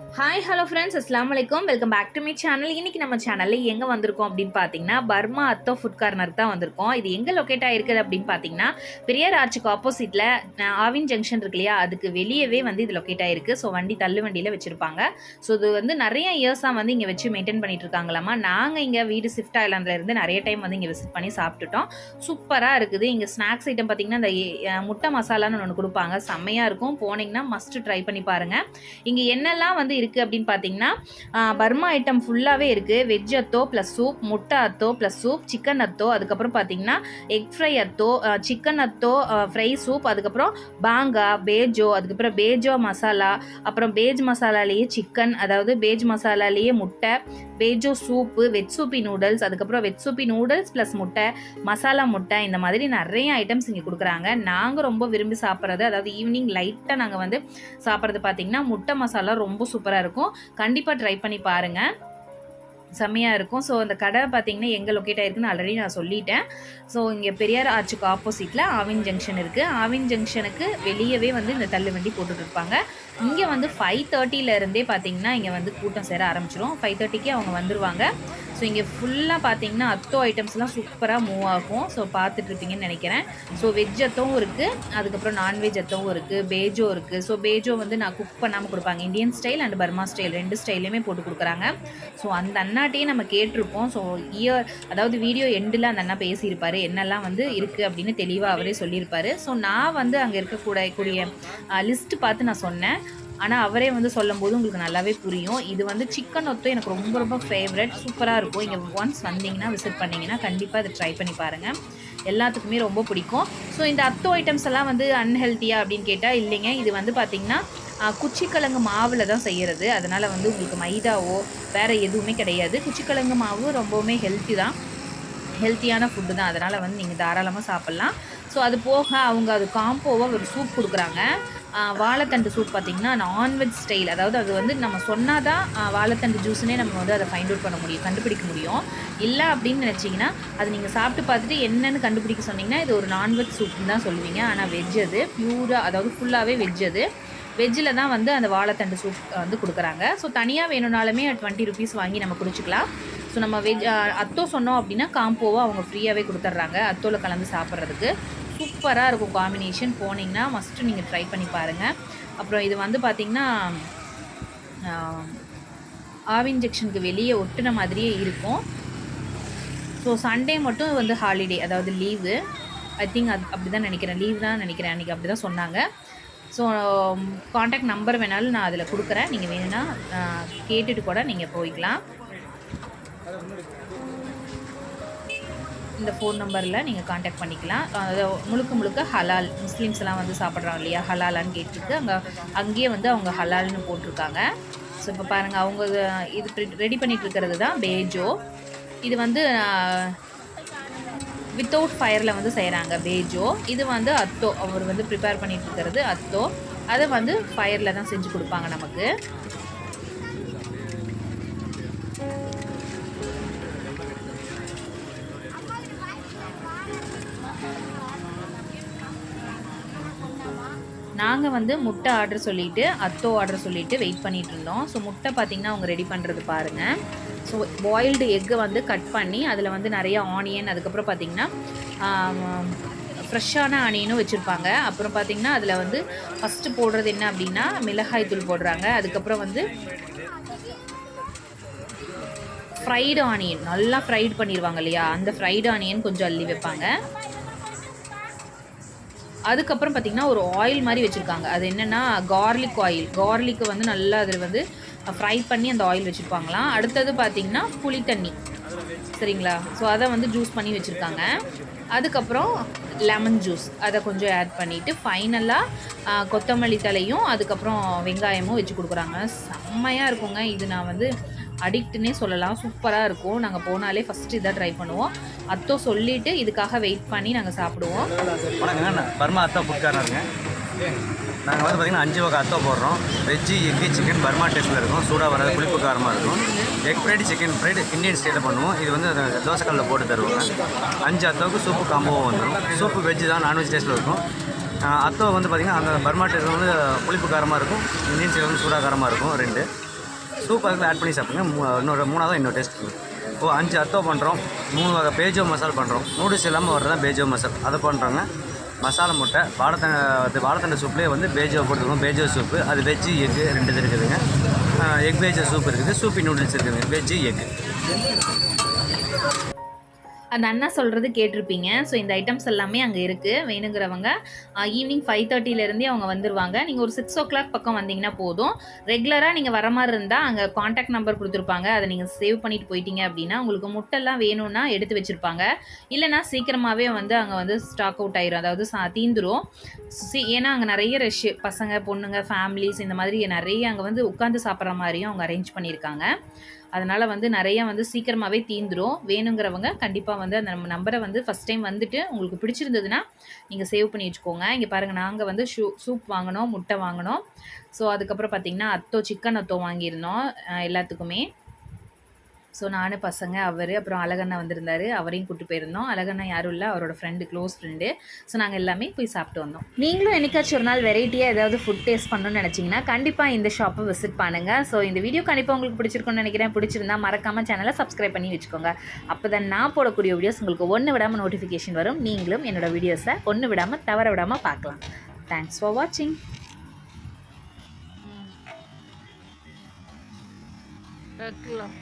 Hi hello friends அஸ்லாம் வலைக்கம் welcome back to my channel இன்னைக்கு நம்ம சேனலில் எங்கே வந்திருக்கோம் அப்படின்னு பார்த்தீங்கன்னா பர்மா அத்தோ ஃபுட் கார்னருக்கு தான் வந்திருக்கோம். இது எங்கே லொக்கேட் ஆகிருக்குது அப்படின்னு பார்த்தீங்கன்னா பெரியார் ஆர்ச்சுக்கு ஆப்போசிட்டில் ஆவின் ஜங்ஷன் இருக்கு இல்லையா? அதுக்கு வெளியவே வந்து இது லொக்கேட் ஆகிருக்கு ஸோ வண்டி தள்ளு வண்டியில் வச்சுருப்பாங்க. ஸோ இது வந்து நிறைய இயர்ஸாக வந்து இங்கே வச்சு மெயின்டைன் பண்ணிட்டு இருக்காங்களாமா? நாங்கள் இங்கே வீடு ஷிஃப்ட் ஆகலாந்துலேருந்து நிறைய டைம் வந்து இங்கே விசிட் பண்ணி சாப்பிட்டுட்டோம். சூப்பராக இருக்குது. இங்கே ஸ்நாக்ஸ் ஐட்டம் பார்த்தீங்கன்னா இந்த முட்டை மசாலான்னு ஒன்று கொடுப்பாங்க. செம்மையாக இருக்கும். போனீங்கன்னா மஸ்ட் ட்ரை பண்ணி பாருங்கள் இங்கே என்னெல்லாம் வந்து இருக்குது அப்படின்னு பார்த்தீங்கன்னா பர்மா ஐட்டம் ஃபுல்லாகவே இருக்குது வெஜ் அத்தோ ப்ளஸ் சூப் முட்டை atho plus soup chicken atho அதுக்கப்புறம் பார்த்தீங்கன்னா egg fry atho chicken atho fry soup அதுக்கப்புறம் பாங்கா பேஜோ அதுக்கப்புறம் பேஜோ மசாலா அப்புறம் பேஜ் மசாலாலேயே சிக்கன் அதாவது பேஜ் மசாலாலேயே முட்டை பேஜோ சூப்பு வெஜ் சூப்பி நூடுல்ஸ் அதுக்கப்புறம் வெஜ் சூப்பி நூடுல்ஸ் ப்ளஸ் முட்டை மசாலா முட்டை இந்த மாதிரி நிறைய ஐட்டம்ஸ் இங்கே கொடுக்குறாங்க. நாங்கள் ரொம்ப விரும்பி சாப்பிட்றது அதாவது ஈவினிங் லைட்டாக நாங்கள் வந்து சாப்பிட்றது பார்த்தீங்கன்னா முட்டை மசாலா ரொம்ப சூப்பராக இருக்கும். கண்டிப்பாக ட்ரை பண்ணி பாருங்கள் செம்மையாக இருக்கும். ஸோ அந்த கடை பார்த்தீங்கன்னா எங்கே லொக்கேட் ஆயிருக்குன்னு ஆல்ரெடி நான் சொல்லிட்டேன். ஸோ இங்கே பெரியார் ஆர்ச்சுக்கு ஆப்போசிட்டில் ஆவின் ஜங்ஷன் இருக்குது ஆவின் ஜங்ஷனுக்கு வெளியவே வந்து இந்த தள்ளு வண்டி போட்டுட்டு இருப்பாங்க. இங்கே வந்து ஃபைவ் தேர்ட்டிலேருந்தே பார்த்தீங்கன்னா இங்கே வந்து கூட்டம் சேர ஆரம்பிச்சிடும் ஃபைவ் தேர்ட்டிக்கு அவங்க வந்துருவாங்க. ஸோ இங்கே ஃபுல்லாக பார்த்தீங்கன்னா அத்தோ ஐட்டம்ஸ்லாம் சூப்பராக மூவ் ஆகும். ஸோ பார்த்துட்ருப்பீங்கன்னு நினைக்கிறேன். ஸோ வெஜ் அத்தவும் இருக்குது அதுக்கப்புறம் நான்வெஜ் அத்தவும் இருக்குது பேஜோ இருக்குது ஸோ பேஜோ வந்து நான் குக் பண்ணாமல் கொடுப்பாங்க. Indian style and Burma style ரெண்டு ஸ்டைலையுமே போட்டு கொடுக்குறாங்க. ஸோ அந்த அண்ணாட்டையே நம்ம கேட்டிருப்போம். ஸோ இயர் அதாவது வீடியோ எண்டில் அந்த அண்ணா பேசியிருப்பாரு. என்னெல்லாம் வந்து இருக்குது அப்படின்னு தெளிவாக அவரே சொல்லியிருப்பார். ஸோ நான் வந்து அங்கே இருக்கக்கூடிய கூடிய லிஸ்ட்டு பார்த்து நான் சொன்னேன். ஆனால் அவரே வந்து சொல்லும் போது உங்களுக்கு நல்லாவே புரியும். இது வந்து சிக்கன் ஒத்து எனக்கு ரொம்ப ரொம்ப ஃபேவரட் சூப்பராக இருக்கும். இங்கே ஒன்ஸ் வந்தீங்கன்னா விசிட் பண்ணிங்கன்னா கண்டிப்பாக இதை ட்ரை பண்ணி பாருங்கள் எல்லாத்துக்குமே ரொம்ப பிடிக்கும். ஸோ இந்த அத்தோ ஐட்டம்ஸ் எல்லாம் வந்து அன்ஹெல்த்தியா அப்படின்னு கேட்டால் இல்லைங்க. இது வந்து பார்த்திங்கன்னா குச்சிக்கிழங்கு மாவில் தான் செய்கிறது அதனால் வந்து உங்களுக்கு மைதாவோ வேறு எதுவுமே கிடையாது. குச்சிக்கிழங்கு மாவு ரொம்பவுமே ஹெல்த்தி தான். ஹெல்த்தியான ஃபுட்டு தான். அதனால் வந்து நீங்கள் தாராளமாக சாப்பிட்லாம். ஸோ அது போக அவங்க அது காம்போவாக ஒரு சூப் கொடுக்குறாங்க. வாழைத்தண்டு சூப் பார்த்திங்கன்னா நான்வெஜ் ஸ்டைல் அதாவது அது வந்து நம்ம சொன்னால் தான் வாழைத்தண்டு ஜூஸ்னே நம்ம வந்து அதை ஃபைண்ட் அவுட் பண்ண முடியும் கண்டுபிடிக்க முடியும். இல்லை அப்படின்னு நினச்சிங்கன்னா அது நீங்கள் சாப்பிட்டு பார்த்துட்டு என்னென்னு கண்டுபிடிக்க சொன்னீங்கன்னா இது ஒரு நான்வெஜ் சூப்னு தான் சொல்லுவீங்க. ஆனால் வெஜ் அது பியூராக அதாவது ஃபுல்லாகவே வெஜ் அது. வெஜ்ஜில் தான் வந்து அந்த வாழைத்தண்டு சூப் வந்து கொடுக்குறாங்க. ஸோ தனியாக வேணும்னாலுமே டுவெண்ட்டி ருபீஸ் வாங்கி நம்ம குடிச்சிக்கலாம். ஸோ நம்ம வெஜ் அத்தோ சொன்னோம் அப்படின்னா காம்போவாக அவங்க ஃப்ரீயாகவே கொடுத்துட்றாங்க அத்தோவில் கலந்து சாப்பிட்றதுக்கு. சூப்பராக இருக்கும் காம்பினேஷன் போனீங்கன்னா மஸ்ட்டு நீங்கள் ட்ரை பண்ணி பாருங்கள் அப்புறம் இது வந்து பார்த்திங்கன்னா ஆவின் இன்ஜெக்ஷனுக்கு வெளியே ஒட்டுன மாதிரியே இருக்கும். ஸோ சண்டே மட்டும் வந்து ஹாலிடே அதாவது லீவு ஐ திங்க் அது அப்படி தான் நினைக்கிறேன். லீவ் தான் நினைக்கிறேன். அன்றைக்கி அப்படி தான் சொன்னாங்க. ஸோ காண்டாக்ட் நம்பர் வேணாலும் நான் அதில் கொடுக்குறேன். நீங்கள் வேணும்னா கேட்டுட்டு கூட நீங்கள் போய்க்கலாம். இந்த ஃபோன் நம்பரில் நீங்கள் காண்டாக்ட் பண்ணிக்கலாம். அது முழுக்க முழுக்க ஹலால் முஸ்லீம்ஸ்லாம் வந்து சாப்பிட்றாங்க இல்லையா? ஹலாலான்னு கேட்டிருக்கு. அங்கே அங்கேயே வந்து அவங்க ஹலால்னு போட்டிருக்காங்க. ஸோ இப்போ பாருங்கள் அவங்க இது ரெடி பண்ணிட்டு இருக்கிறது தான் பேஜோ இது வந்து வித்தவுட் ஃபயரில் வந்து செய்கிறாங்க பேஜோ இது வந்து அத்தோ அவர் வந்து ப்ரிப்பேர் பண்ணிட்டு இருக்கிறது அத்தோ அதை வந்து ஃபயரில் தான் செஞ்சு கொடுப்பாங்க நமக்கு. நாங்கள் வந்து முட்டை ஆர்டர் சொல்லிட்டு அத்தோ ஆர்டர் சொல்லிட்டு வெயிட் பண்ணிட்டு இருந்தோம். ஸோ முட்டை பார்த்தீங்கன்னா அவங்க ரெடி பண்ணுறது பாருங்கள் ஸோ பாயில்டு எக்கை வந்து கட் பண்ணி அதில் வந்து நிறைய ஆனியன் அதுக்கப்புறம் பார்த்தீங்கன்னா ஃப்ரெஷ்ஷான ஆனியனும் வச்சுருப்பாங்க. அப்புறம் பார்த்தீங்கன்னா அதில் வந்து ஃபஸ்ட்டு போடுறது என்ன அப்படின்னா மிளகாய் தூள் போடுறாங்க. அதுக்கப்புறம் வந்து ஃப்ரைடு ஆனியன் நல்லா ஃப்ரைட் பண்ணிடுவாங்க இல்லையா? அந்த ஃப்ரைடு ஆனியன் கொஞ்சம் அள்ளி வைப்பாங்க. அதுக்கப்புறம் பார்த்தீங்கன்னா ஒரு ஆயில் மாதிரி வச்சுருக்காங்க. அது என்னென்னா கார்லிக் ஆயில் கார்லிக்கு வந்து நல்லா அதில் வந்து ஃப்ரை பண்ணி அந்த ஆயில் வச்சுருப்பாங்களாம். அடுத்தது பார்த்தீங்கன்னா புளி தண்ணி. சரிங்களா? ஸோ அதை வந்து ஜூஸ் பண்ணி வச்சுருக்காங்க. அதுக்கப்புறம் லெமன் ஜூஸ் அதை கொஞ்சம் ஆட் பண்ணிவிட்டு ஃபைனலாக கொத்தமல்லி தலையும் அதுக்கப்புறம் வெங்காயமும் வச்சு கொடுக்குறாங்க. செம்மையாக இருக்குங்க. இது நான் வந்து அடிக்ட்னே சொல்லலாம். சூப்பராக இருக்கும். நாங்கள் போனாலே ஃபஸ்ட்டு இதை ட்ரை பண்ணுவோம். அத்தோ சொல்லிவிட்டு இதுக்காக வெயிட் பண்ணி நாங்கள் சாப்பிடுவோம். வணக்கங்க. நான் பர்மா அத்தா புட்காரங்க நாங்கள் வந்து பார்த்திங்கன்னா அஞ்சு வகை அத்தா போடுறோம். வெஜ்ஜு எக்கு சிக்கன் பர்மா டேஸ்ட்டில் இருக்கும். சூடாக வராது புளிப்பு காரமாக இருக்கும் egg fried chicken fried Indian ஸ்டைலில் பண்ணுவோம். இது வந்து அந்த தோசைக்கல்லில் போட்டு தருவாங்க. அஞ்சு அத்தாவுக்கு சூப்பு காம்போவும் வந்துடும் சூப்பு வெஜ்ஜு தான் நான்வெஜ் டேஸ்ட்டில் இருக்கும். அத்தோ வந்து பார்த்திங்கன்னா அந்த பர்மா டேஸ்ட்டில் வந்து புளிப்பு காரமாக இருக்கும் இந்தியன் ஸ்டைல் வந்து சூடாக காரமாக இருக்கும். ரெண்டு. சூப் அதுக்கு ஆட் பண்ணி சாப்பிடுங்க. மூ- இன்னொரு மூணாவது இன்னொரு டேஸ்ட் ஓ அஞ்சு அத்தோ பண்ணுறோம் மூணு வகை பேஜோ மசால் பண்ணுறோம் நூடுல்ஸ் இல்லாமல் வர்றது பேஜோ மசால். அதை பண்ணுறோங்க மசாலா முட்டை வாழைத்தண்டை அது வாழைத்தண்டை சூப்லேயே வந்து பேஜோ போட்டுருக்கோம். பேஜோ சூப்பு அது வெஜ்ஜு எக்கு ரெண்டு இது இருக்குதுங்க எக் பேஜோ சூப் இருக்குது. சூப்பி நூடுல்ஸ் இருக்குதுங்க. வெஜ்ஜு எக்கு அந்த அண்ணா சொல்கிறது கேட்டிருப்பீங்க. ஸோ இந்த ஐட்டம்ஸ் எல்லாமே அங்கே இருக்குது வேணுங்கிறவங்க ஈவினிங் ஃபைவ் தேர்ட்டிலேருந்தே அவங்க வந்துருவாங்க. நீங்கள் ஒரு சிக்ஸ் ஓ கிளாக் பக்கம் வந்தீங்கன்னா போதும். ரெகுலராக நீங்கள் வர மாதிரி இருந்தால் அங்கே காண்டாக்ட் நம்பர் கொடுத்துருப்பாங்க. அதை நீங்கள் சேவ் பண்ணிட்டு போயிட்டீங்க அப்படின்னா உங்களுக்கு முட்டைலாம் வேணும்னா எடுத்து வச்சுருப்பாங்க. இல்லைனா சீக்கிரமாகவே வந்து அங்கே வந்து ஸ்டாக் அவுட் ஆயிரும். அதாவது சா தீந்துரும். சி ஏன்னா அங்கே நிறைய ரஷ் பசங்க பொண்ணுங்க ஃபேமிலிஸ் இந்த மாதிரி நிறைய அங்கே வந்து உட்காந்து சாப்பிட்ற மாதிரியும் அவங்க அரேஞ்ச் பண்ணியிருக்காங்க. அதனால் வந்து நிறைய வந்து சீக்கிரமாகவே தீந்துடும் வேணுங்கிறவங்க கண்டிப்பாக வந்து அந்த நம்ம நம்பரை வந்து ஃபஸ்ட் டைம் வந்துட்டு உங்களுக்கு பிடிச்சிருந்ததுன்னா நீங்கள் சேவ் பண்ணி வச்சுக்கோங்க. இங்கே பாருங்கள் நாங்கள் வந்து ஷூ சூப் வாங்கினோம் முட்டை வாங்கினோம். ஸோ அதுக்கப்புறம் பார்த்திங்கன்னா அத்தோ சிக்கன் அத்தோ வாங்கியிருந்தோம் எல்லாத்துக்குமே. ஸோ நானும் பசங்க அவர் அப்புறம் அழகண்ணா வந்திருந்தாரு. அவரையும் கூட்டு போயிருந்தோம். அழகண்ணா யாரும் இல்லை அவரோட ஃப்ரெண்டு க்ளோஸ் ஃப்ரெண்டு ஸோ நாங்கள் எல்லாமே போய் சாப்பிட்டு வந்தோம். நீங்களும் என்னைக்காச்சும் ஒரு நாள் வெரைட்டியாக ஏதாவது ஃபுட் டேஸ்ட் பண்ணணும்னு நினச்சிங்கன்னா கண்டிப்பாக இந்த ஷாப்பை விசிட் பண்ணுங்கள் ஸோ இந்த வீடியோ கண்டிப்பாக உங்களுக்கு பிடிச்சிருக்கும்னு நினைக்கிறேன். பிடிச்சிருந்தா மறக்காமல் சேனலை சப்ஸ்கிரைப் பண்ணி வச்சுக்கோங்க. அப்போ தான் நான் போடக்கூடிய வீடியோஸ் உங்களுக்கு ஒன்று விடாமல் நோட்டிஃபிகேஷன் வரும். நீங்களும் என்னோட வீடியோஸை ஒன்று விடாமல் தவற விடாமல் பார்க்கலாம். தேங்க்ஸ் ஃபார் வாட்சிங் வைக்கலாம்